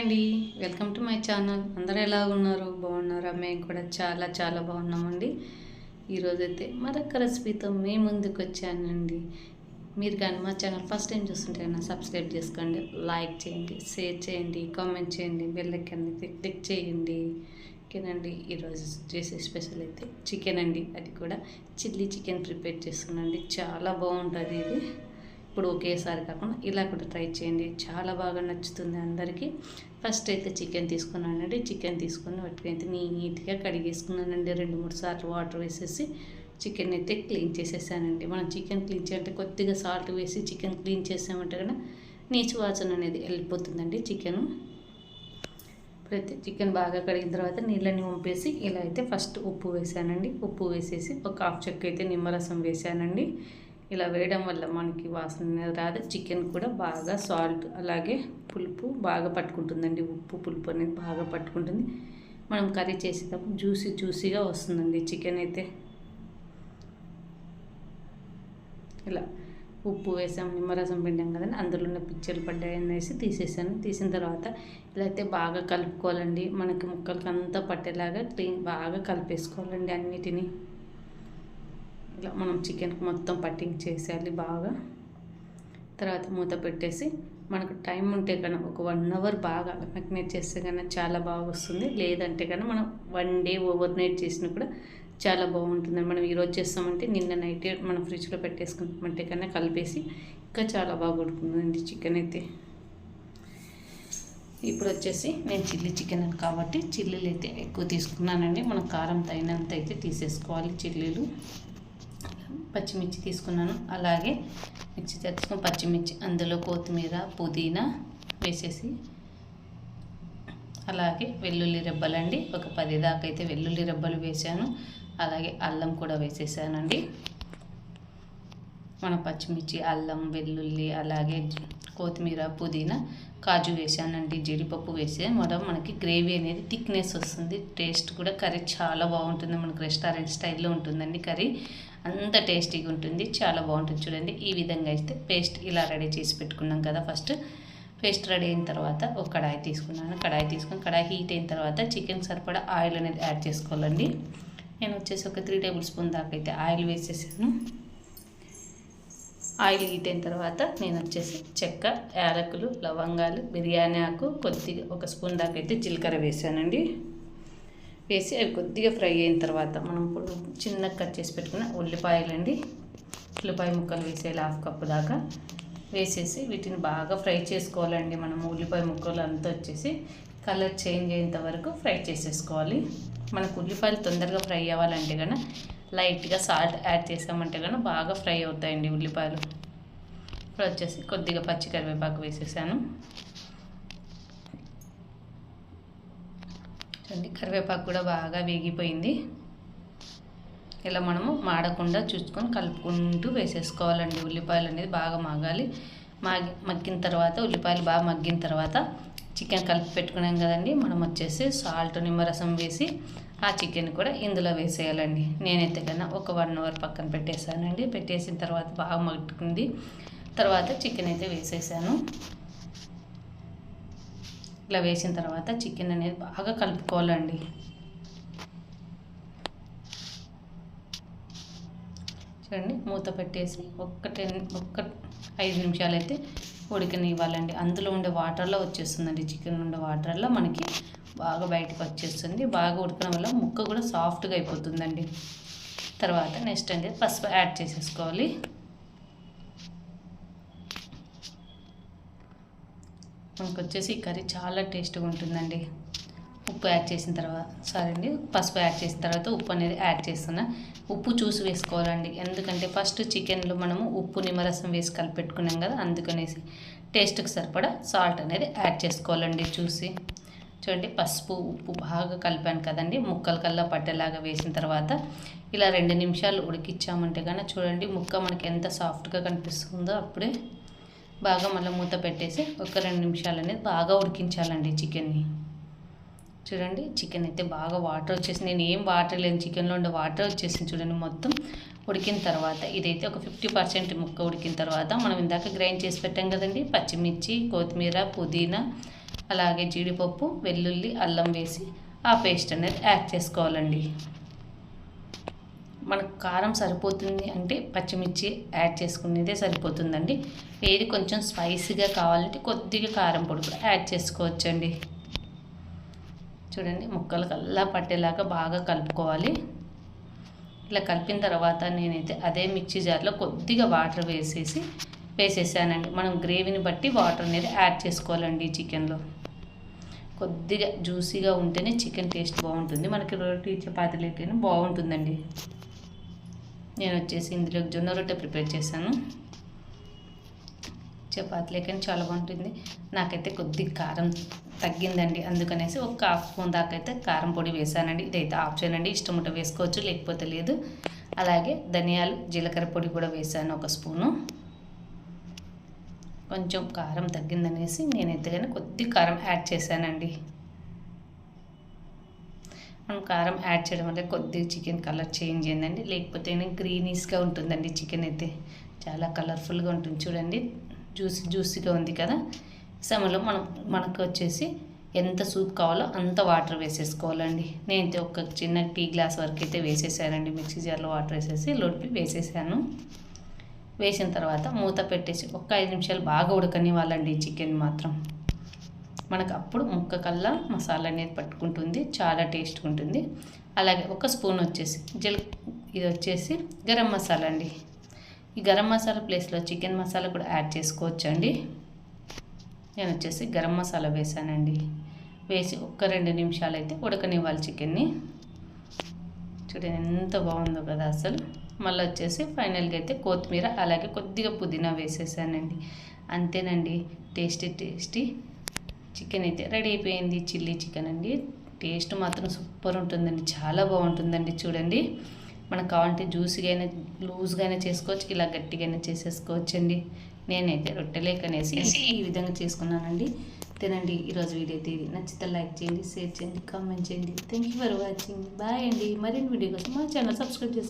అండి. Welcome to my channel. అందరూ ఎలా ఉన్నారు? బాగున్నారా? మేము కూడా చాలా చాలా బాగున్నామండి. ఈరోజైతే మరొక రెసిపీతో మీ ముందుకు వచ్చానండి. మీరు కానీ మా ఛానల్ ఫస్ట్ టైం చూస్తుంటే కన్నా సబ్స్క్రైబ్ చేసుకోండి లైక్ చేయండి షేర్ చేయండి కామెంట్ చేయండి బెల్లెక్కని క్లిక్ చేయండి. ఓకేనండి. ఈరోజు చేసే స్పెషల్ అయితే చికెన్ అండి. అది కూడా చిల్లీ చికెన్ ప్రిపేర్ చేసుకున్నాండి చాలా బాగుంటుంది ఇది. ఇప్పుడు ఒకేసారి కాకుండా ఇలా కూడా ట్రై చేయండి. చాలా బాగా నచ్చుతుంది అందరికీ. ఫస్ట్ అయితే చికెన్ తీసుకున్నానండి. చికెన్ తీసుకొని వాటికి అయితే నీట్గా కడిగేసుకున్నానండి రెండు మూడు సార్లు వాటర్ వేసేసి చికెన్ అయితే క్లీన్ చేసేసానండి. మనం చికెన్ క్లీన్ చేయాలంటే కొద్దిగా సాల్ట్ వేసి చికెన్ క్లీన్ చేసామంటే కనుక నీచు వాసన అనేది వెళ్ళిపోతుందండి చికెన్. ఇప్పుడైతే చికెన్ బాగా కడిగిన తర్వాత నీళ్ళని వంపేసి ఇలా అయితే ఫస్ట్ ఉప్పు వేసానండి. ఉప్పు వేసేసి ఒక హాఫ్ చెక్క అయితే నిమ్మరసం వేసానండి. ఇలా వేయడం వల్ల మనకి వాసన అనేది రాదు. చికెన్ కూడా బాగా సాల్ట్ అలాగే పులుపు బాగా పట్టుకుంటుందండి. ఉప్పు పులుపు అనేది బాగా పట్టుకుంటుంది. మనం కర్రీ చేసేటప్పుడు జ్యూసీ జ్యూసీగా వస్తుందండి చికెన్ అయితే. ఇలా ఉప్పు వేసాం నిమ్మరసం పిండాం కదండి. అందులో ఉన్న పిక్చర్లు పడ్డాయనేసి తీసేసాను. తీసిన తర్వాత ఇలా అయితే బాగా కలుపుకోవాలండి. మనకి ముక్కలకి అంతా పట్టేలాగా క్లీన్ బాగా కలిపేసుకోవాలండి అన్నిటినీ. ఇట్లా మనం చికెన్కి మొత్తం పట్టింగ్ చేసేయాలి బాగా. తర్వాత మూత పెట్టేసి మనకు టైం ఉంటే కనుక ఒక వన్ అవర్ బాగా మ్యాగ్నేట్ చేస్తే కన్నా చాలా బాగా వస్తుంది. లేదంటే కనుక మనం వన్ డే ఓవర్ నైట్ చేసినా కూడా చాలా బాగుంటుంది. మనం ఈరోజు చేస్తామంటే నిన్న నైట్ మనం ఫ్రిడ్జ్లో పెట్టేసుకుంటామంటే కన్నా కలిపేసి ఇంకా చాలా బాగా ఉడుకుందండి చికెన్ అయితే. ఇప్పుడు వచ్చేసి నేను చిల్లీ చికెన్ కాబట్టి చిల్లీలు అయితే ఎక్కువ తీసుకున్నానండి. మనం కారం తగినంత అయితే తీసేసుకోవాలి చిల్లీలు పచ్చిమిర్చి తీసుకున్నాను. అలాగే మిర్చి తెచ్చుకుని పచ్చిమిర్చి అందులో కొత్తిమీర పుదీనా వేసేసి అలాగే వెల్లుల్లి రెబ్బలండి ఒక పది దాకా అయితే వెల్లుల్లి రెబ్బలు వేసాను. అలాగే అల్లం కూడా వేసేసానండి. మన పచ్చిమిర్చి అల్లం వెల్లుల్లి అలాగే కొత్తిమీర పుదీనా కాజు వేసానండి. జీడిపప్పు వేసే మనం మనకి గ్రేవీ అనేది థిక్నెస్ వస్తుంది. టేస్ట్ కూడా కర్రీ చాలా బాగుంటుంది. మనకి రెస్టారెంట్ స్టైల్లో ఉంటుందండి కర్రీ. అంత టేస్టీగా ఉంటుంది చాలా బాగుంటుంది చూడండి. ఈ విధంగా అయితే పేస్ట్ ఇలా రెడీ చేసి పెట్టుకున్నాం కదా ఫస్ట్. పేస్ట్ రెడీ అయిన తర్వాత ఒక కడాయి తీసుకున్నాను. కడాయి తీసుకుని కడాయి హీట్ అయిన తర్వాత చికెన్ సరిపడా ఆయిల్ అనేది యాడ్ చేసుకోవాలండి. నేను వచ్చేసి ఒక త్రీ టేబుల్ స్పూన్ దాకా అయితే ఆయిల్ వేసేసాను. ఆయిల్ హీట్ అయిన తర్వాత నేను వచ్చేసి చెక్క యాలకులు లవంగాలు బిర్యానీ ఆకు కొద్దిగా ఒక స్పూన్ దాకా అయితే జీలకర్ర వేసానండి. వేసి అవి కొద్దిగా ఫ్రై అయిన తర్వాత మనం ఇప్పుడు చిన్నగా కట్ చేసి పెట్టుకున్న ఉల్లిపాయలండి. ఉల్లిపాయ ముక్కలు వేసేయాలి హాఫ్ కప్పు దాకా వేసేసి వీటిని బాగా ఫ్రై చేసుకోవాలండి మనం ఉల్లిపాయ ముక్కలు అంతా వచ్చేసి కలర్ చేంజ్ అయ్యేంత వరకు ఫ్రై చేసేసుకోవాలి. మనకు ఉల్లిపాయలు తొందరగా ఫ్రై అవ్వాలంటే కన్నా లైట్గా సాల్ట్ యాడ్ చేసామంటే కన్నా బాగా ఫ్రై అవుతాయండి ఉల్లిపాయలు. ఇప్పుడు వచ్చేసి కొద్దిగా పచ్చి కరివేపాకు వేసేసాను. చూడండి కరివేపాకు కూడా బాగా వేగిపోయింది. ఇలా మనము మాడకుండా చూసుకొని కలుపుకుంటూ వేసేసుకోవాలండి. ఉల్లిపాయలు అనేది బాగా మాగాలి. మాగి మగ్గిన తర్వాత ఉల్లిపాయలు బాగా మగ్గిన తర్వాత చికెన్ కలిపి పెట్టుకున్నాం కదండి. మనం వచ్చేసి సాల్ట్ నిమ్మరసం వేసి ఆ చికెన్ కూడా ఇందులో వేసేయాలండి. నేనైతే కన్నా ఒక వన్ అవర్ పక్కన పెట్టేశానండి. పెట్టేసిన తర్వాత బాగా మగ్గుతుంది. తర్వాత చికెన్ అయితే వేసేసాను. ఇలా వేసిన తర్వాత చికెన్ అనేది బాగా కలుపుకోవాలండి. చూడండి మూత పెట్టేసి ఒక్క టెన్ ఒక్క ఐదు నిమిషాలు అయితే ఉడికనివ్వాలండి. అందులో ఉండే వాటర్లో వచ్చేస్తుందండి. చికెన్ ఉండే వాటర్లో మనకి బాగా బయటకు వచ్చేస్తుంది. బాగా ఉడకడం వల్ల ముక్క కూడా సాఫ్ట్గా అయిపోతుందండి. తర్వాత నెక్స్ట్ అనేది పసుపు యాడ్ చేసేసుకోవాలి. మనకు వచ్చేసి కర్రీ చాలా టేస్ట్గా ఉంటుందండి. ఉప్పు యాడ్ చేసిన తర్వాత సరే అండి పసుపు యాడ్ చేసిన తర్వాత ఉప్పు అనేది యాడ్ చేస్తున్నా. ఉప్పు చూసి వేసుకోవాలండి. ఎందుకంటే ఫస్ట్ చికెన్లో మనము ఉప్పు నిమ్మరసం వేసి కలిపెట్టుకున్నాం కదా అందుకనేసి టేస్ట్కి సరిపడా సాల్ట్ అనేది యాడ్ చేసుకోవాలండి చూసి. చూడండి పసుపు ఉప్పు బాగా కలిపాను కదండి ముక్కలు కల్లా పట్టేలాగా వేసిన తర్వాత ఇలా రెండు నిమిషాలు ఉడికిచ్చామంటే కానీ చూడండి ముక్క మనకి ఎంత సాఫ్ట్గా కనిపిస్తుందో అప్పుడే బాగా మళ్ళీ మూత పెట్టేసి ఒక రెండు నిమిషాలు అనేది బాగా ఉడికించాలండి చికెన్ని. చూడండి చికెన్ అయితే బాగా వాటర్ వచ్చేసి నేను ఏం వాటర్ లేని చికెన్లో ఉండే వాటర్ వచ్చేసింది చూడండి మొత్తం ఉడికిన తర్వాత. ఇదైతే ఒక ఫిఫ్టీ పర్సెంట్ ముక్క ఉడికిన తర్వాత మనం ఇందాక గ్రైండ్ చేసి పెట్టాం కదండి పచ్చిమిర్చి కొత్తిమీర పుదీనా అలాగే జీడిపప్పు వెల్లుల్లి అల్లం వేసి ఆ పేస్ట్ అనేది యాడ్ చేసుకోవాలండి. మనకు కారం సరిపోతుంది అంటే పచ్చిమిర్చి యాడ్ చేసుకునేదే సరిపోతుందండి. ఏది కొంచెం స్పైసీగా కావాలంటే కొద్దిగా కారం పొడి కూడా యాడ్ చేసుకోవచ్చండి. చూడండి ముక్కలు కల్లా పట్టేలాగా బాగా కలుపుకోవాలి. ఇలా కలిపిన తర్వాత నేనైతే అదే మిక్సీ జార్లో కొద్దిగా వాటర్ వేసేసి వేసేసానండి. మనం గ్రేవీని బట్టి వాటర్ అనేది యాడ్ చేసుకోవాలండి చికెన్లో. కొద్దిగా జ్యూసీగా ఉంటేనే చికెన్ టేస్ట్ బాగుంటుంది. మనకి రోటీ చపాతీలకైనా బాగుంటుందండి. నేను వచ్చేసి ఇందులో జొన్న రొట్టె ప్రిపేర్ చేశాను. చపాతీలకైనా చాలా బాగుంటుంది. నాకైతే కొద్ది కారం తగ్గిందండి. అందుకనేసి ఒక హాఫ్ స్పూన్ దాకా అయితే కారం పొడి వేసానండి ఇదైతే ఆప్షన్ అండి ఇష్టం ఉంటే వేసుకోవచ్చు లేకపోతే లేదు. అలాగే ధనియాలు జీలకర్ర పొడి కూడా వేసాను ఒక స్పూను. కొంచెం కారం తగ్గిందనేసి నేనైతే కానీ కొద్ది కారం యాడ్ చేశానండి. మనం కారం యాడ్ చేయడం వల్ల కొద్దిగా చికెన్ కలర్ చేంజ్ అయిందండి. లేకపోతే గ్రీనీస్గా ఉంటుందండి చికెన్ అయితే. చాలా కలర్ఫుల్గా ఉంటుంది చూడండి. జ్యూసీ జ్యూసీగా ఉంది కదా. సమయంలో మనం మనకు వచ్చేసి ఎంత సూప్ కావాలో అంత వాటర్ వేసేసుకోవాలండి. నేనైతే ఒక చిన్న టీ గ్లాస్ వరకు అయితే వేసేసానండి. మిక్సీ జార్లో వాటర్ వేసేసి లోపి వేసేసాను. వేసిన తర్వాత మూత పెట్టేసి ఒక ఐదు నిమిషాలు బాగా ఉడకనివ్వాలండి చికెన్ మాత్రం. మనకు అప్పుడు ముక్క కల్లా మసాలా అనేది పట్టుకుంటుంది చాలా టేస్ట్గా ఉంటుంది. అలాగే ఒక స్పూన్ వచ్చేసి జల్ ఇది వచ్చేసి గరం మసాలా అండి. ఈ గరం మసాలా ప్లేస్లో చికెన్ మసాలా కూడా యాడ్ చేసుకోవచ్చు అండి నేను వచ్చేసి గరం మసాలా వేసానండి. వేసి ఒక్క రెండు నిమిషాలు అయితే ఉడకనివ్వాలి చికెన్ని. చూడండి ఎంత బాగుందో కదా అసలు. మళ్ళీ వచ్చేసి ఫైనల్గా అయితే కొత్తిమీర అలాగే కొద్దిగా పుదీనా వేసేసానండి. అంతేనండి. Tasty tasty. చికెన్ అయితే రెడీ అయిపోయింది. చిల్లీ చికెన్ అండి. టేస్ట్ మాత్రం సూపర్ ఉంటుందండి. చాలా బాగుంటుందండి చూడండి. మనకు కావాలంటే జ్యూస్గా అయినా లూజ్గా అయినా చేసుకోవచ్చు ఇలా గట్టిగా అయినా చేసేసుకోవచ్చు అండి నేనైతే రొట్టెలేకనేసి ఈ విధంగా చేసుకున్నానండి. తినండి. ఈరోజు వీడియో అయితే ఇది. నచ్చితే లైక్ చేయండి షేర్ చేయండి కామెంట్ చేయండి. Thank you for watching bye అండి. మరిన్ని వీడియో కోసం మా ఛానల్ సబ్స్క్రైబ్ చేసుకోండి